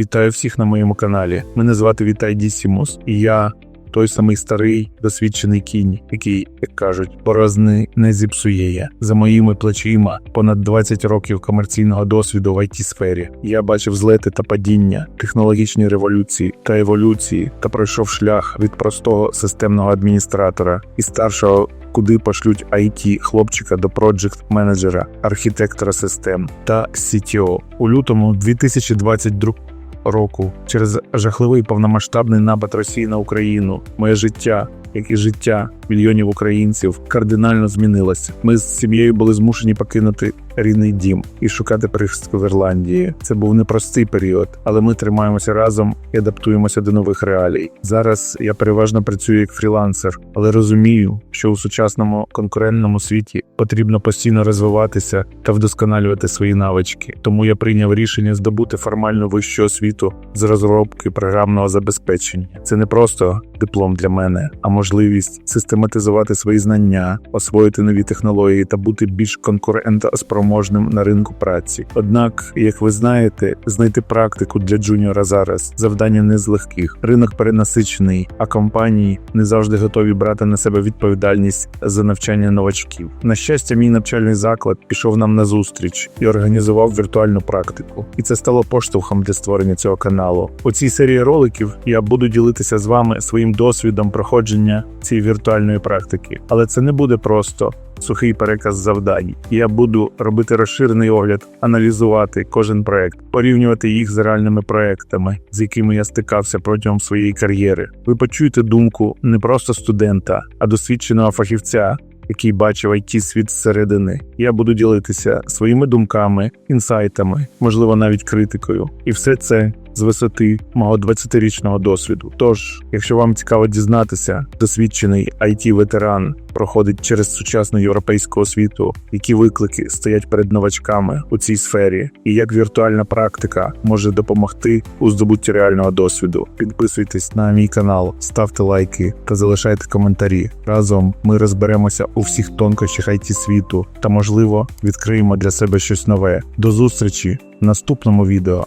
Вітаю всіх на моєму каналі. Мене звати Вітай Дісімус, і я той самий старий досвідчений кінь, який, як кажуть, борозни не зіпсує. За моїми плечима понад 20 років комерційного досвіду в it сфері. Я бачив злети та падіння, технологічні революції та еволюції, та пройшов шлях від простого системного адміністратора і старшого. Куди пошлють IT хлопчика до проджект менеджера, архітектора систем та CTO. у лютому 2022 року через жахливий повномасштабний напад Росії на Україну. Моє життя, як і життя мільйонів українців, кардинально змінилося. Ми з сім'єю були змушені покинути рідний дім і шукати прихистку в Ірландії. Це був непростий період, але ми тримаємося разом і адаптуємося до нових реалій. Зараз я переважно працюю як фрілансер, але розумію, що у сучасному конкурентному світі потрібно постійно розвиватися та вдосконалювати свої навички. Тому я прийняв рішення здобути формальну вищу освіту з розробки програмного забезпечення. Це не просто диплом для мене, а можливість систематизувати свої знання, освоїти нові технології та бути більш конкурентоспроможним на ринку праці. Однак, як ви знаєте, знайти практику для джуніора зараз завдання не з легких. Ринок перенасичений, а компанії не завжди готові брати на себе відповідальність за навчання новачків. На щастя, мій навчальний заклад пішов нам на зустріч і організував віртуальну практику, і це стало поштовхом для створення цього каналу. У цій серії роликів я буду ділитися з вами своїм досвідом проходження цієї віртуальної практики, але це не буде просто. Сухий переказ завдань. Я буду робити розширений огляд, аналізувати кожен проект, порівнювати їх з реальними проектами, з якими я стикався протягом своєї кар'єри. Ви почуєте думку не просто студента, а досвідченого фахівця, який бачив it світ зсередини. Я буду ділитися своїми думками, інсайтами, можливо, навіть критикою, і все це з висоти мого 20-річного досвіду. Тож, якщо вам цікаво дізнатися, досвідчений it ветеран проходить через сучасну європейську освіту, які виклики стоять перед новачками у цій сфері, і як віртуальна практика може допомогти у здобутті реального досвіду. Підписуйтесь на мій канал, ставте лайки та залишайте коментарі. Разом ми розберемося у всіх тонкощах it світу та, можливо, відкриємо для себе щось нове. До зустрічі в наступному відео.